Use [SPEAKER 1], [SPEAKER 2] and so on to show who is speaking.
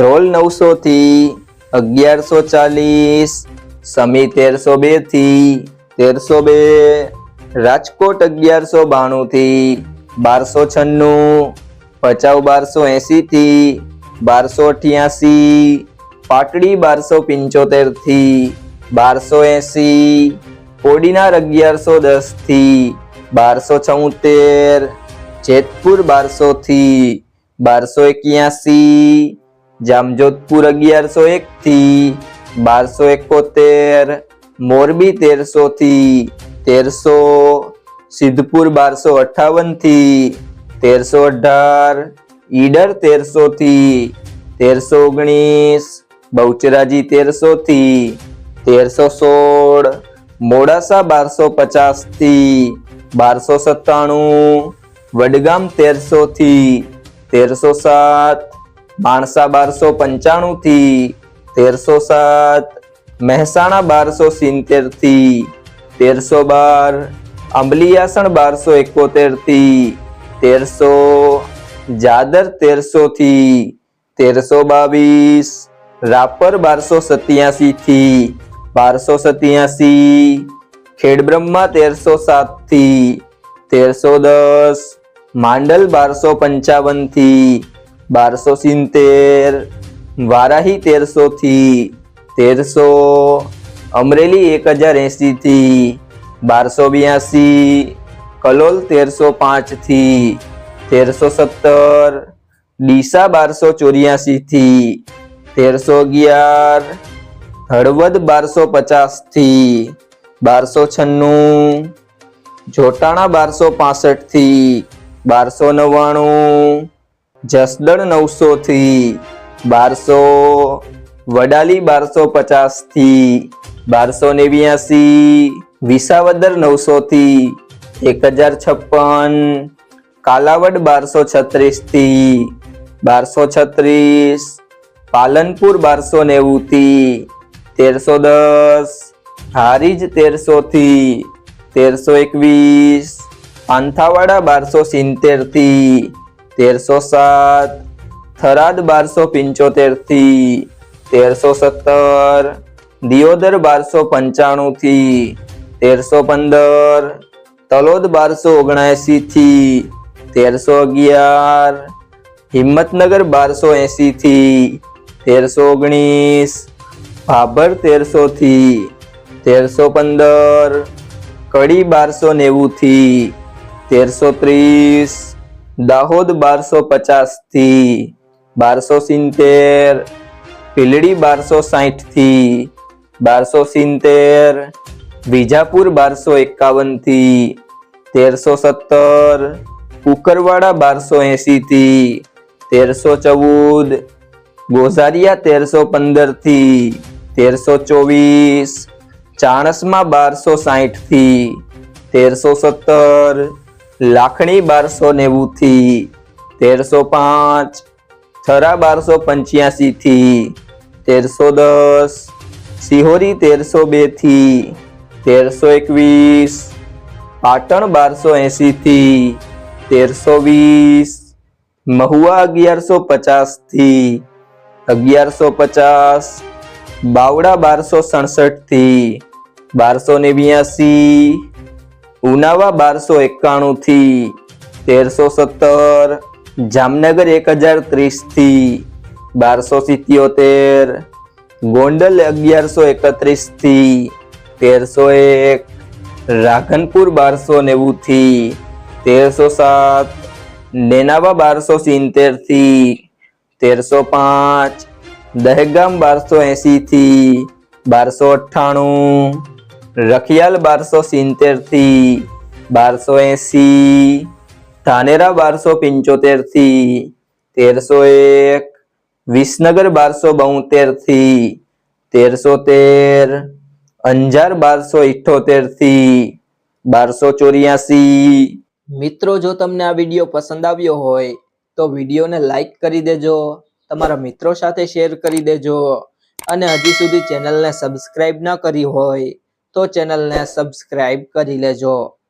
[SPEAKER 1] ધ્રોલ નવસો થી અગિયારસો ચાલીસ, સમી તેરસો બેથી તેરસો બે, રાજકોટ અગિયારસો બાણું થી બારસો છન્નું, ભચાઉ બારસો એંસી થી બારસો અઠ્યાસી, પાટડી બારસો પંચોતેરથી બારસો એંસી કોડીનાર અગિયારસો દસથી બારસો છોતેર, જેતપુર બારસો થી બારસો એક્યાસી જામજોધપુર અગિયારસો એક થી બારસો એકોતેર, મોરબી તેરસો થી તેરસો, સિદ્ધપુર બારસો અઠાવનથી તેરસો અઢાર, ઈડર તેરસો થી તેરસો ઓગણીસ, બહુચરાજી તેરસો થી તેરસો સોળ, મોડાસા બારસો પચાસથી બારસો સત્તાણું, વડગામ તેરસો થી તેરસો સાત માણસા બારસો પંચાણું થી તેરસો સાત, મહેસાણા બારસો સિત્તેરથી તેરસો બાર અંબલિયાસણ બારસો એકોતેરથી તેરસો જાદર તેરસો થી તેરસો બાવીસ, રાપર બારસો સત્યાસી થી બારસો સત્યાસી, ખેડબ્રહ્મા તેરસો સાતથી તેરસો દસ, માંડલ બારસો પંચાવનથી બારસો સિત્તેર, વારાહી તેરસો થી તેરસો, અમરેલી એક હજાર એંસી થી બારસો બ્યાસી, કલોલ તેરસો પાંચથી તેરસો સત્તર, ડીસા બારસો ચોર્યાસી થી તેરસો અગિયાર, હળવદ બારસો પચાસથી બારસો છન્નું, જોટાણા બારસો પાસઠથી બારસો નવ્વાણું જસદણ નવસો થી બારસો, વડાલી બારસો પચાસથી બારસો નેવ્યાસી, વિસાવદર નવસો થી એક હજાર છપ્પન, કાલાવડ બારસો છત્રીસથી બારસો છત્રીસ, પાલનપુર બારસો નેવું થી તેરસો દસ, હારીજ તેરસો થી તેરસો એકવીસ, પાંથાવાડા બારસો સિત્તેરથી તેરસો સાત, થરાદ બારસો પંચોતેરથી તેરસો સત્તર, દિયોદર બારસો પંચાણું થી તેરસો પંદર, તલોદ બારસો ઓગણએંસી થી તેરસો અગિયાર, હિંમતનગર બારસો એંસી થી તેરસો ઓગણીસ, ભાભર તેરસો થી તેરસો પંદર, કડી બારસો નેવું થી તેરસો ત્રીસ દાહોદ બારસો પચાસથી બારસો સિત્તેર, પીલડી બારસો સાઠથી બારસો સિત્તેર, વિજાપુર બારસો એકાવનથી તેરસો સત્તર કુકરવાડા બારસો એસી થી તેરસો ચૌદ, ગોઝારિયા તેરસો પંદરથી તેરસો ચોવીસ, ચાણસમાં બારસો સાઠથી તેરસો સત્તર લાખણી બારસો નેવું થી તેરસો પાંચ, થરા બારસો પંચ્યાસી થી તેરસો દસ, સિહોરી તેરસો બેથી તેરસો એકવીસ, પાટણ બારસો એંસી થી તેરસો વીસ, મહુવા અગિયારસો પચાસથી અગિયારસો પચાસ, બાવડા બારસો સડસઠથી બારસો નેવ્યાસી ઉનાવા બારસો એકાણું થી તેરસો સત્તર, જામનગર એક હજાર ત્રીસથી બારસો સિત્યોતેર, ગોંડલ અગિયારસો એકત્રીસથી તેરસો એક, રાધનપુર બારસો નેવું થી તેરસો સાત, નેનાવા બારસો સિત્તેરથી તેરસો પાંચ, દહેગામ બારસો એંસી થી બારસો અઠ્ઠાણું રખિયાલ બારસો સિત્તેરથી બારસો એંસી, ધાનેરા બારસો પંચોતેરથી તેરસો એક, વિસનગર બારસો બોતેરથી તેરસો તેર, અંજાર બારસો ઇઠ્ઠોતેરથી બારસો ચોર્યાસી. મિત્રો, જો તમને આ વીડિયો પસંદ આવ્યો હોય, તો વિડીયોને લાઈક કરી દેજો, તમારા મિત્રો સાથે શેર કરી દેજો, અને હજી સુધી ચેનલને સબસ્ક્રાઈબ ન કરી હોય તો ચેનલને સબસ્ક્રાઇબ કરી લેજો.